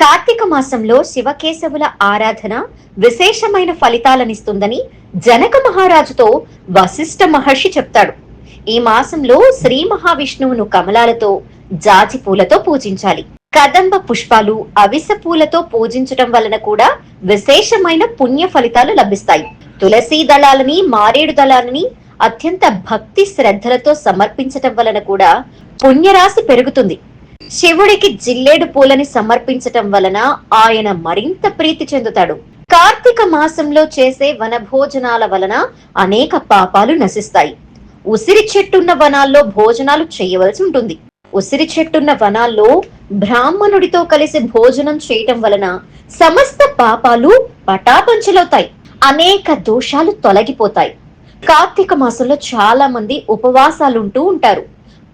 కార్తీక మాసంలో శివకేశవుల ఆరాధన విశేషమైన ఫలితాలనిస్తుందని జనక మహారాజుతో వశిష్ఠ మహర్షి చెప్తాడు. ఈ మాసంలో శ్రీ మహావిష్ణువును కమలాలతో జాజి పూలతో పూజించాలి. కదంబ పుష్పాలు అవిస పూలతో పూజించటం వలన కూడా విశేషమైన పుణ్య ఫలితాలు లభిస్తాయి. తులసి దళాలని మారేడు దళాలని అత్యంత భక్తి శ్రద్ధలతో సమర్పించటం వలన కూడా పుణ్యరాశి పెరుగుతుంది. శివుడికి జిల్లేడు పూలని సమర్పించటం వలన ఆయన మరింత ప్రీతి చెందుతాడు. కార్తీక మాసంలో చేసే వనభోజనాల వలన అనేక పాపాలు నశిస్తాయి. ఉసిరి చెట్టున్న వనాల్లో భోజనాలు చేయవలసి ఉంటుంది. ఉసిరి చెట్టున్న వనాల్లో బ్రాహ్మణుడితో కలిసి భోజనం చేయటం వలన సమస్త పాపాలు పటాపంచలవుతాయి. అనేక దోషాలు తొలగిపోతాయి. కార్తీక మాసంలో చాలా మంది ఉపవాసాలుంటూ ఉంటారు.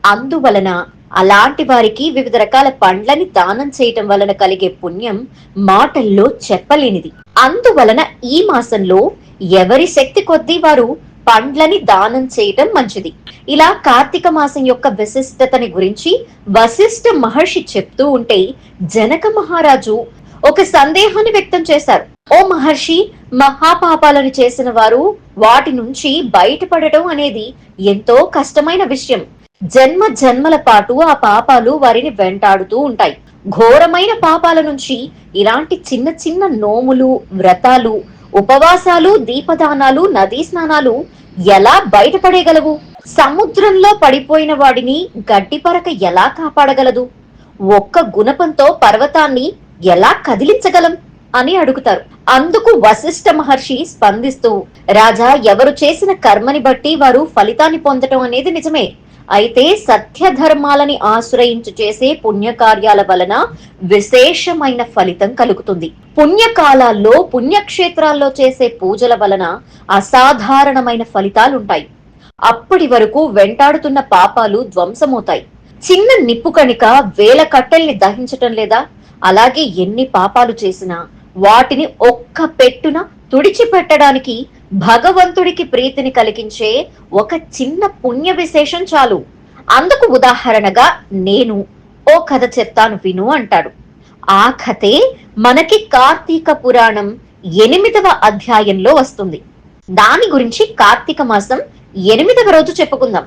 అందువలన అలాంటి వారికి వివిధ రకాల పండ్లని దానం చేయటం వలన కలిగే పుణ్యం మాటల్లో చెప్పలేనిది. అందువలన ఈ మాసంలో ఎవరి శక్తి కొద్దీ వారు పండ్లని దానం చేయటం మంచిది. ఇలా కార్తీక మాసం యొక్క విశిష్టతని గురించి వశిష్ఠ మహర్షి చెప్తూ ఉంటే జనక మహారాజు ఒక సందేహాన్ని వ్యక్తం చేశారు. ఓ మహర్షి మహాపాపాలను చేసిన వారు వాటి నుంచి బయటపడటం అనేది ఎంతో కష్టమైన విషయం. జన్మ జన్మల పాటు ఆ పాపాలు వారిని వెంటాడుతూ ఉంటాయి. ఘోరమైన పాపాల నుంచి ఇలాంటి చిన్న చిన్న నోములు వ్రతాలు ఉపవాసాలు దీపదానాలు నదీ స్నానాలు ఎలా బయటపడేయగలవు? సముద్రంలో పడిపోయిన వాడిని గడ్డిపరక ఎలా కాపాడగలదు? ఒక్క గుణపంతో పర్వతాన్ని ఎలా కదిలించగలం? అని అడుగుతారు. అందుకు వశిష్ఠ మహర్షి స్పందిస్తూ రాజా ఎవరు చేసిన కర్మని బట్టి వారు ఫలితాన్ని పొందటం అనేది నిజమే. అయితే సత్య ధర్మాలని ఆశ్రయించి చేసే పుణ్యకార్యాల వలన విశేషమైన ఫలితం కలుగుతుంది. పుణ్యకాలాల్లో పుణ్యక్షేత్రాల్లో చేసే పూజల వలన అసాధారణమైన ఫలితాలుంటాయి. అప్పటి వరకు వెంటాడుతున్న పాపాలు ధ్వంసమవుతాయి. చిన్న నిప్పు కణిక వేల కట్టెల్ని దహించటం లేదా? అలాగే ఎన్ని పాపాలు చేసినా వాటిని ఒక్క పెట్టున తుడిచిపెట్టడానికి భగవంతుడికి ప్రీతిని కలిగించే ఒక చిన్న పుణ్య విశేషం చాలు. అందుకు ఉదాహరణగా నేను ఓ కథ చెప్తాను విను అంటాడు. ఆ కథే మనకి కార్తీక పురాణం ఎనిమిదవ అధ్యాయంలో వస్తుంది. దాని గురించి కార్తీక మాసం ఎనిమిదవ రోజు చెప్పుకుందాం.